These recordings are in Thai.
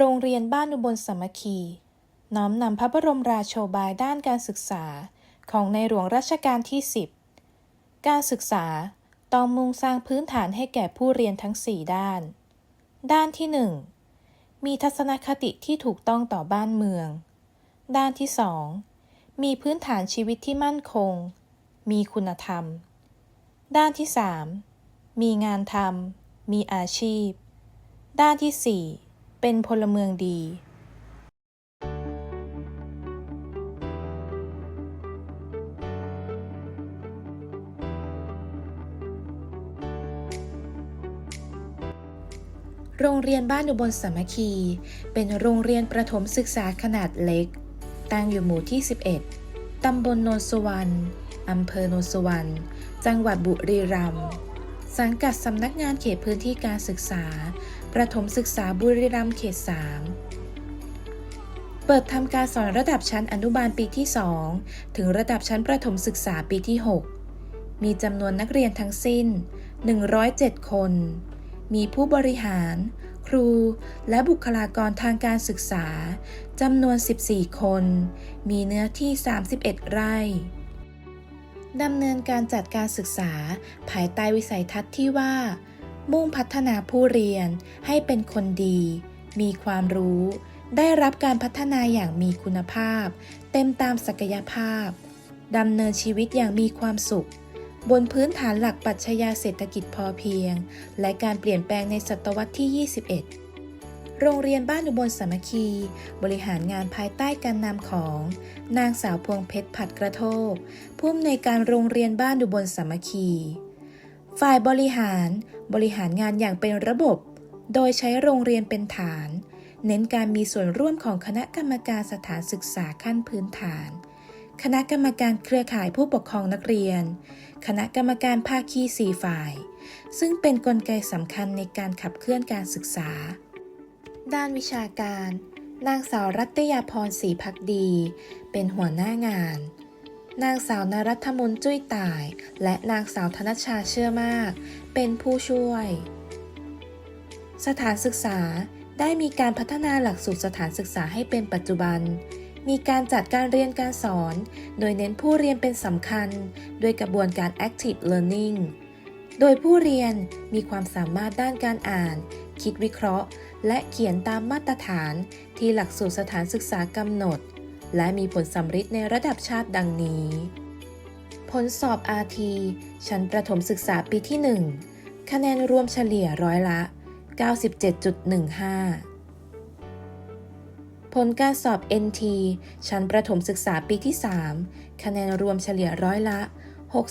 โรงเรียนบ้านอุบลสามัคคี น้อมนำพระบรมราโชบายด้านการศึกษาของในหลวงรัชกาลที่ 10 การศึกษาต้องมุ่งสร้างพื้นฐานให้แก่ผู้เรียนทั้ง 4 ด้าน ด้านที่ 1 มีทัศนคติที่ถูกต้องต่อบ้านเมือง ด้านที่ 2 มีพื้นฐานชีวิตที่มั่นคง มีคุณธรรม ด้านที่ 3 มีงานทำมีอาชีพ ด้านที่ 4 เป็นพลเมืองดี โรงเรียนบ้านอุบลสามัคคี เป็นโรงเรียนประถมศึกษาขนาดเล็ก ตั้งอยู่หมู่ที่ 11 ตำบลโนนสวรรณอำเภอโนนสวรรณ จังหวัดบุรีรัมย์ สังกัดสำนักงานเขตพื้นที่การศึกษา ประถมศึกษาบุรีรัมย์เขต 3 เปิดทำการสอนระดับชั้นอนุบาลปีที่ 2 ถึงระดับชั้นประถมศึกษาปีที่ 6 มีจำนวนนักเรียนทั้งสิ้น 107 คน มีผู้บริหาร ครู และบุคลากรทางการศึกษาจำนวน 14 คน มีเนื้อที่ 31 ไร่ดำเนินการจัดการศึกษาภายใต้วิสัยทัศน์ที่ว่า มุ่งพัฒนาผู้เรียนให้เป็นคนดี มีความรู้ ได้รับการพัฒนาอย่างมีคุณภาพ เต็มตามศักยภาพดำเนินชีวิตอย่างมีความสุข บนพื้นฐานหลักปรัชญาเศรษฐกิจพอเพียง และการเปลี่ยนแปลงในศตวรรษที่ 21โรงเรียนบ้านอุบลสามัคคี บริหารงานภายใต้การนำของ นางสาวพวงเพชรผัดกระโทกผู้อำนวยการโรงเรียนบ้านอุบลสามัคคี ฝ่ายบริหาร บริหารงานอย่างเป็นระบบ โดยใช้โรงเรียนเป็นฐาน เน้นการมีส่วนร่วมของคณะกรรมการสถานศึกษาขั้นพื้นฐาน คณะกรรมการเครือข่ายผู้ปกครองนักเรียน คณะกรรมการภาคีสี่ฝ่าย ซึ่งเป็นนกลไกสำคัญในการขับเคลื่อนการศึกษา ด้านวิชาการ นางสาวรัตยาพรศรีพักดี เป็นหัวหน้างาน นางสาวนรัฐมนจุ้ยต่าย และนางสาวธนชาเชื่อมาก เป็นผู้ช่วย สถานศึกษาได้มีการพัฒนาหลักสูตรสถานศึกษาให้เป็นปัจจุบัน มีการจัดการเรียนการสอน โดยเน้นผู้เรียนเป็นสำคัญ โดยกระบวนการ active learning โดยผู้เรียนมีความสามารถด้านการอ่าน คิดวิเคราะห์ และเขียนตามมาตรฐานที่หลักสูตรสถานศึกษากำหนด และมีผลสำฤทธิ์ในระดับชาติดังนี้ ผลสอบ RT ชั้นประถมศึกษาปีที่ 1 คะแนนรวมเฉลี่ยร้อยละ 97.15 ผลการสอบ NT ชั้นประถมศึกษาปีที่ 3 คะแนนรวมเฉลี่ยร้อยละ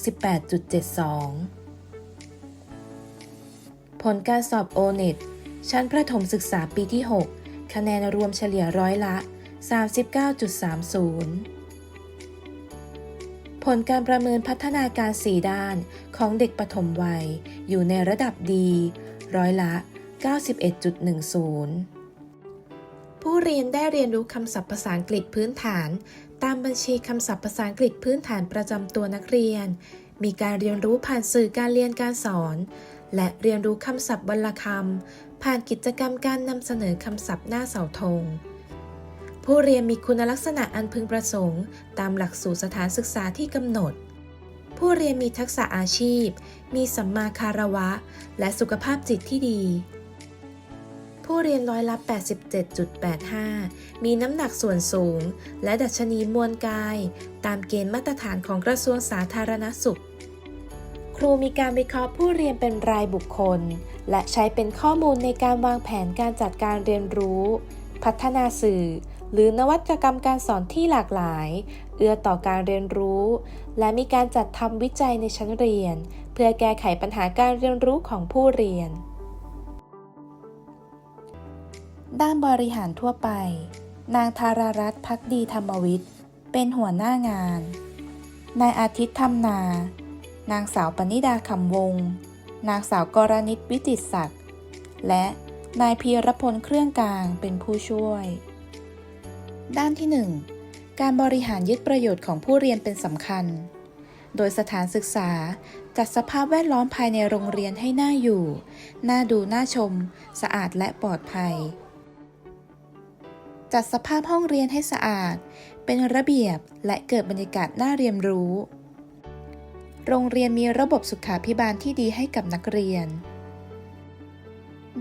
68.72 ผลการสอบ O-NET ชั้นประถมศึกษาปีที่ 6 คะแนนรวมเฉลี่ยร้อยละ 39.30 ผลการประเมินพัฒนาการ 4 ด้านของเด็กปฐมวัย อยู่ในระดับดี ร้อยละ 91.10 ผู้เรียนได้เรียนรู้คำศัพท์ภาษาอังกฤษพื้นฐาน ตามบัญชีคำศัพท์ภาษาอังกฤษพื้นฐานประจำตัวนักเรียน มีการเรียนรู้ผ่านสื่อการเรียนการสอน และเรียนรู้คำศัพท์วรรณคำผ่านกิจกรรมการนำเสนอคำศัพท์หน้าเสาธง ผู้เรียนมีคุณลักษณะอันพึงประสงค์ ตามหลักสูตรสถานศึกษาที่กำหนด ผู้เรียนมีทักษะอาชีพ มีสัมมาคารวะ และสุขภาพจิตที่ดี ผู้เรียนร้อยละ 87.85 มีน้ำหนักส่วนสูง และดัชนีมวลกาย ตามเกณฑ์มาตรฐานของกระทรวงสาธารณสุข ครูมีการวิเคราะห์ผู้เรียนเป็นรายบุคคล และใช้เป็นข้อมูลในการวางแผนการจัดการเรียนรู้ พัฒนาสื่อ หรือนวัตกรรมการสอนที่หลากหลาย เอื้อต่อการเรียนรู้ และมีการจัดทำวิจัยในชั้นเรียน เพื่อแก้ไขปัญหาการเรียนรู้ของผู้เรียน ด้านบริหารทั่วไป นางธารารัตน์พักดีธรรมวิทย์เป็นหัวหน้างาน นายอาทิตย์ธรรมนา นางสาวปณิดาคำวง นางสาวกรณิตวิจิตรศักดิ์ และนายพีรพลเครื่องกลางเป็นผู้ช่วย ด้านที่ 1 การบริหารยึดประโยชน์ของผู้เรียนเป็นสำคัญ โดยสถานศึกษาจัดสภาพแวดล้อมภายในโรงเรียนให้น่าอยู่ น่าดูน่าชม สะอาดและปลอดภัย จัดสภาพห้องเรียนให้สะอาด เป็นระเบียบและเกิดบรรยากาศน่าเรียนรู้ โรงเรียนมีระบบสุขาภิบาลที่ดีให้กับนักเรียน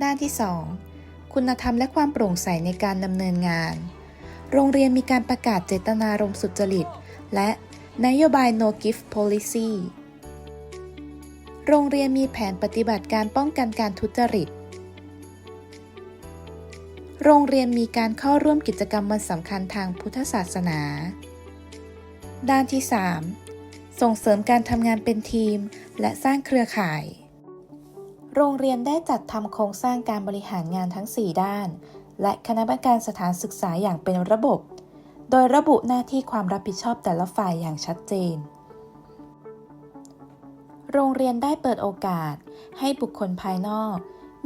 ด้านที่ 2 คุณธรรมและความโปร่งใสในการดำเนินงาน โรงเรียนมีการประกาศเจตนารมณ์สุจริต และนโยบาย no gift policy โรงเรียนมีแผนปฏิบัติการป้องกันการทุจริต โรงเรียนมีการเข้าร่วมกิจกรรมวันสำคัญทางพุทธศาสนา ด้านที่ 3 ส่งเสริมการทำงานเป็นทีม และสร้างเครือข่าย โรงเรียนได้จัดทำโครงสร้างการบริหารงานทั้ง 4 ด้าน และคณะกรรมการสถานศึกษาอย่างเป็นระบบ โดยระบุหน้าที่ความรับผิดชอบแต่ละฝ่ายอย่างชัดเจน โรงเรียนได้เปิดโอกาสให้บุคคลภายนอก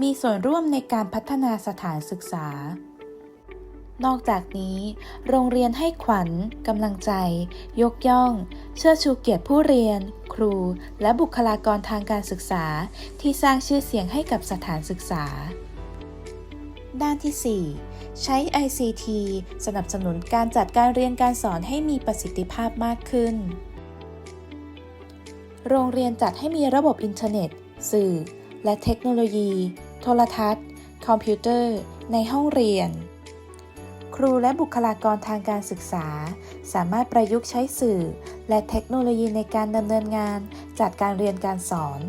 มีส่วนร่วมในการพัฒนาสถานศึกษา นอกจากนี้ โรงเรียนให้ขวัญกำลังใจ ยกย่อง เชิดชูเกียรติผู้เรียน ครู และบุคลากรทางการศึกษา ที่สร้างชื่อเสียงให้กับสถานศึกษา ด้านที่ 4 ใช้ ICT สนับสนุนการจัดการเรียนการสอนให้มีประสิทธิภาพมากขึ้น โรงเรียนจัดให้มีระบบอินเทอร์เน็ต สื่อ และเทคโนโลยี โทรทัศน์ คอมพิวเตอร์ ในห้องเรียน ครูและบุคลากรทางการศึกษา สามารถประยุกต์ใช้สื่อ และเทคโนโลยีในการดำเนินงานจัดการเรียนการสอน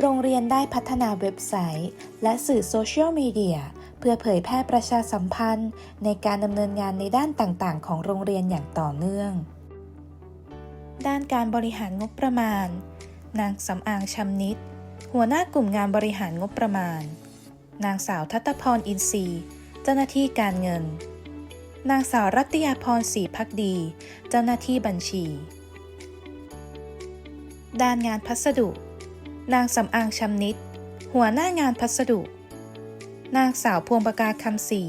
โรงเรียนได้พัฒนาเว็บไซต์ และสื่อโซเชียลมีเดียเพื่อเผยแพร่ประชาสัมพันธ์ ในการดำเนินงานในด้านต่างๆ ของโรงเรียนอย่างต่อเนื่อง ด้านการบริหารงบประมาณ นางสำอางชำนิด หัวหน้ากลุ่มงานบริหารงบประมาณ นางสาวทัตพรอินทรีย์เจ้าหน้าที่การเงิน นางสาวรัตยาพรศรีพักดี เจ้าหน้าที่บัญชี ด้านงานพัสดุ นางสำอางชำนิด หัวหน้างานพัสดุ นางสาวพวงประกาคำศรี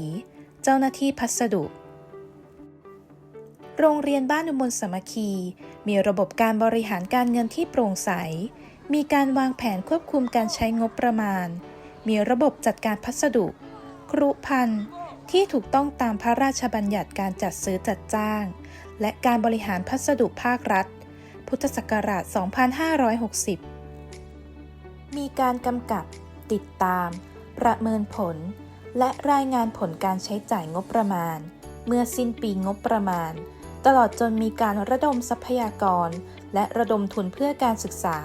เจ้าหน้าที่พัสดุ โรงเรียนบ้านอุบลสมัคคี มีระบบการบริหารการเงินที่โปร่งใส มีการวางแผนควบคุมการใช้งบประมาณ มีระบบจัดการพัสดุ ครุพันธ์ที่ถูกต้องตามพระราชบัญญัติการจัดซื้อจัดจ้าง และการบริหารพัสดุภาครัฐ พุทธศักราช 2560 มีการกำกับ ติดตาม ประเมินผล และรายงานผลการใช้จ่ายงบประมาณ เมื่อสิ้นปีงบประมาณ ตลอดจนมีการระดมทรัพยากร และระดมทุนเพื่อการศึกษา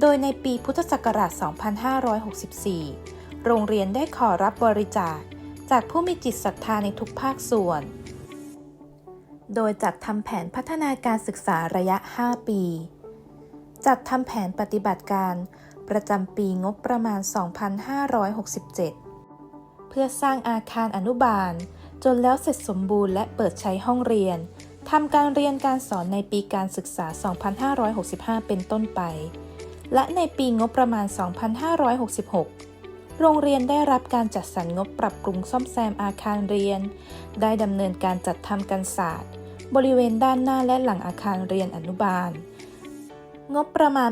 โดยในปีพุทธศักราช 2564 โรงเรียนได้ขอรับบริจาค จากผู้มีจิตศรัทธาในทุกภาคส่วน โดยจัดทำแผนพัฒนาการศึกษาระยะ 5 ปีจัดทำแผนปฏิบัติการ ประจำปีงบประมาณ 2567 เพื่อสร้างอาคารอนุบาล จนแล้วเสร็จสมบูรณ์และเปิดใช้ห้องเรียนทำการเรียนการสอนในปีการศึกษา 2565 เป็นต้นไป และในปีงบประมาณ 2566โรงเรียนได้รับการจัดสรรงบปรับปรุงซ่อมแซมอาคารเรียน ได้ดำเนินการจัดทำกันศาสตร์ บริเวณด้านหน้าและหลังอาคารเรียนอนุบาล งบประมาณ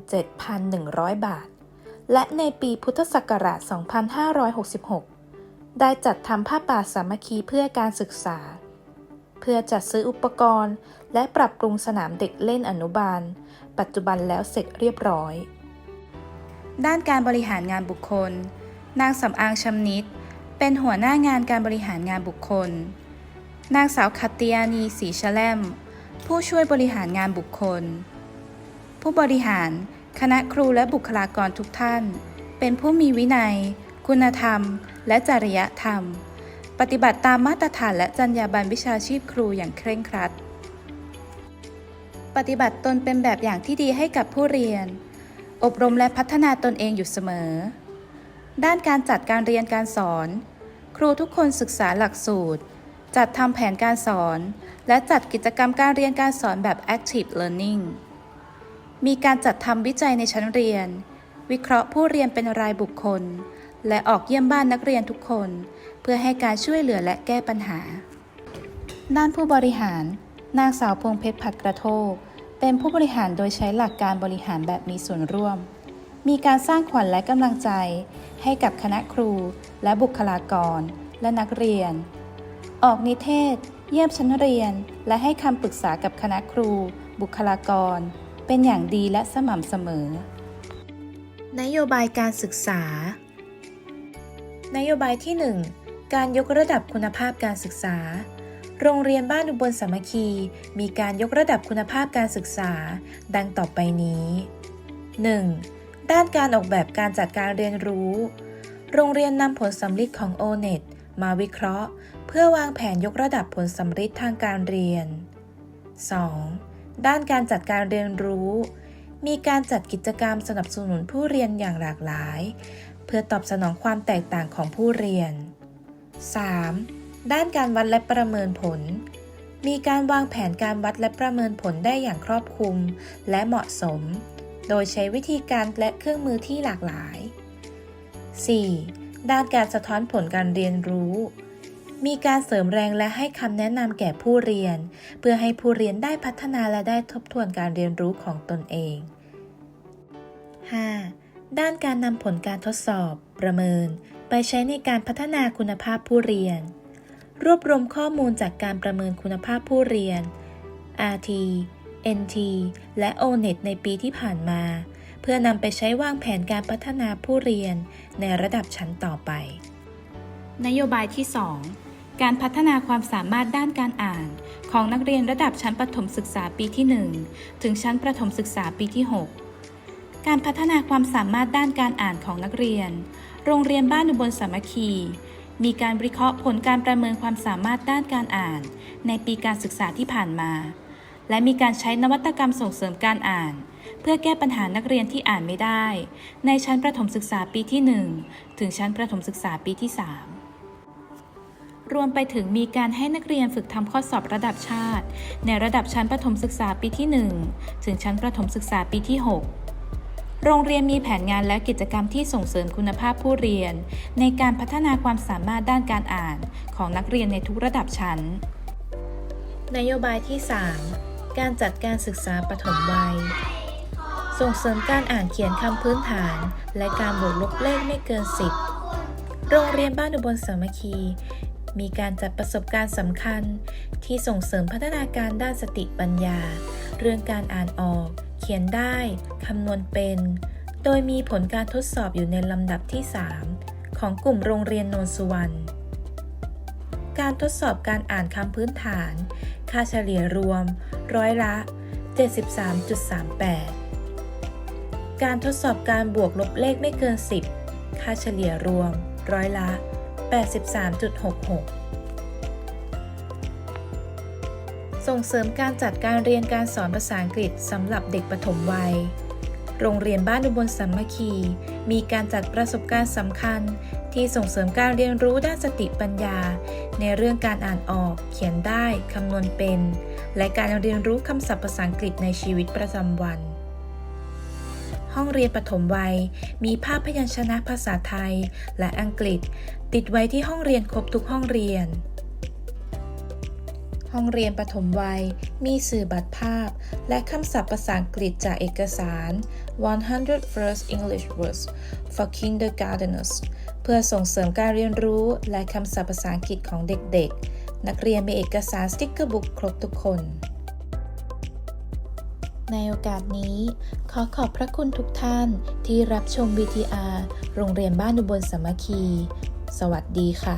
87,100 บาท และในปีพุทธศักราช 2566 ได้จัดทำผ้าป่าสามัคคีเพื่อการศึกษา เพื่อจัดซื้ออุปกรณ์ และปรับปรุงสนามเด็กเล่นอนุบาล ปัจจุบันแล้วเสร็จเรียบร้อย ด้านการบริหารงานบุคคล นางสำอางชำนิด เป็นหัวหน้างานการบริหารงานบุคคล นางสาวคัตติยานีศรีชแลมผู้ช่วยบริหารงานบุคคล ผู้บริหาร คณะครูและบุคลากรทุกท่าน เป็นผู้มีวินัย คุณธรรม และจริยธรรม ปฏิบัติตามมาตรฐานและจรรยาบรรณวิชาชีพครูอย่างเคร่งครัด ปฏิบัติตนเป็นแบบอย่างที่ดีให้กับผู้เรียน อบรมและพัฒนาตนเองอยู่เสมอ ด้านการจัดการเรียนการสอน ครูทุกคนศึกษาหลักสูตร จัดทำแผนการสอน และจัดกิจกรรมการเรียนการสอนแบบ active learning มีการจัดทำวิจัยในชั้นเรียน วิเคราะห์ผู้เรียนเป็นรายบุคคล และออกเยี่ยมบ้านนักเรียนทุกคน เพื่อให้การช่วยเหลือและแก้ปัญหา ด้านผู้บริหาร นางสาวพวงเพชรผัดกระโทก เป็นผู้บริหารโดยใช้หลักการบริหารแบบมีส่วนร่วม มีการสร้างขวัญและกำลังใจ ให้กับคณะครู และบุคลากร และนักเรียน ออกนิเทศ เยี่ยมชั้นเรียน และให้คำปรึกษากับคณะครู บุคลากร เป็นอย่างดีและสม่ำเสมอ นโยบายการศึกษา นโยบายที่ 1 การยกระดับคุณภาพการศึกษา โรงเรียนบ้านอุบลสามัคคี มีการยกระดับคุณภาพการศึกษา ดังต่อไปนี้ 1. ด้านการออกแบบการจัดการเรียนรู้ โรงเรียนนำผลสำลิดของ O-NET มาวิเคราะห์ เพื่อวางแผนยกระดับผลสำลิดทางการเรียน 2. ด้านการจัดการเรียนรู้ มีการจัดกิจกรรมสนับสนุนผู้เรียนอย่างหลากหลาย เพื่อตอบสนองความแตกต่างของผู้เรียน 3. ด้านการวัดและประเมินผล มีการวางแผนการวัดและประเมินผลได้อย่างครอบคลุมและเหมาะสม โดยใช้วิธีการและเครื่องมือที่หลากหลาย 4. ด้านการสะท้อนผลการเรียนรู้ มีการเสริมแรงและให้คำแนะนำแก่ผู้เรียน เพื่อให้ผู้เรียนได้พัฒนาและได้ทบทวนการเรียนรู้ของตนเอง 5. ด้านการนำผลการทดสอบ ประเมิน ไปใช้ในการพัฒนาคุณภาพผู้เรียน รวบรวมข้อมูลจากการประเมินคุณภาพผู้เรียน RT NT และ ONET ในปีที่ผ่านมา เพื่อนำไปใช้วางแผนการพัฒนาผู้เรียนในระดับชั้นต่อไป นโยบายที่ 2 การพัฒนาความสามารถด้านการอ่าน ของนักเรียนระดับชั้นประถมศึกษาปีที่ 1 ถึงชั้นประถมศึกษาปีที่ 6 การพัฒนาความสามารถด้านการอ่านของนักเรียน โรงเรียนบ้านอุบลสามัคคี มีการวิเคราะห์ผลการประเมินความสามารถด้านการอ่าน ในปีการศึกษาที่ผ่านมา และมีการใช้นวัตกรรมส่งเสริมการอ่าน เพื่อแก้ปัญหานักเรียนที่อ่านไม่ได้ ในชั้นประถมศึกษาปีที่ 1 ถึงชั้นประถมศึกษาปีที่ 3 รวมไปถึงมีการให้นักเรียนฝึกทำข้อสอบระดับชาติ ในระดับชั้นประถมศึกษาปีที่ 1 ถึงชั้นประถมศึกษาปีที่ 6 โรงเรียนมีแผนงานและกิจกรรมที่ส่งเสริมคุณภาพผู้เรียน ในการพัฒนาความสามารถด้านการอ่านของนักเรียนในทุกระดับชั้น นโยบายที่ 3 การจัดการศึกษาปฐมวัย ส่งเสริมการอ่านเขียนคำพื้นฐาน และการบวกลบเลขไม่เกิน 10 โรงเรียนบ้านอุบลสามัคคี มีการจัดประสบการณ์สำคัญ ที่ส่งเสริมพัฒนาการด้านสติปัญญา เรื่องการอ่านออก เขียนได้คำนวณเป็น โดยมีผลการทดสอบอยู่ในลำดับที่ 3 ของกลุ่มโรงเรียนโนนสุวรรณการทดสอบการอ่านคำพื้นฐาน ค่าเฉลี่ยรวม ร้อยละ 73.38 การทดสอบการบวกลบเลขไม่เกิน 10 ค่าเฉลี่ยรวม ร้อยละ 83.66 ส่งเสริมการจัดการเรียนการสอนภาษาอังกฤษสำหรับเด็กปฐมวัย โรงเรียนบ้านอุบลสามัคคี มีการจัดประสบการณ์สำคัญ ที่ส่งเสริมการเรียนรู้ด้านสติปัญญา ในเรื่องการอ่านออก เขียนได้ คำนวณเป็น และการเรียนรู้คำศัพท์ภาษาอังกฤษในชีวิตประจำวัน ห้องเรียนปฐมวัย มีภาพพยัญชนะภาษาไทย และอังกฤษ ติดไว้ที่ห้องเรียนครบทุกห้องเรียน ห้องเรียนปฐมวัย มีสื่อบัตรภาพ และคำศัพท์ภาษาอังกฤษจากเอกสาร 100 First English Words for Kindergarteners เพื่อส่งเสริมการเรียนรู้และคำศัพท์ภาษาอังกฤษของเด็กๆ นักเรียนมีเอกสารสติ๊กเกอร์บุ๊กครบทุกคน ในโอกาสนี้ ขอขอบพระคุณทุกท่านที่รับชม VTR โรงเรียนบ้านอุบลสามัคคี สวัสดีค่ะ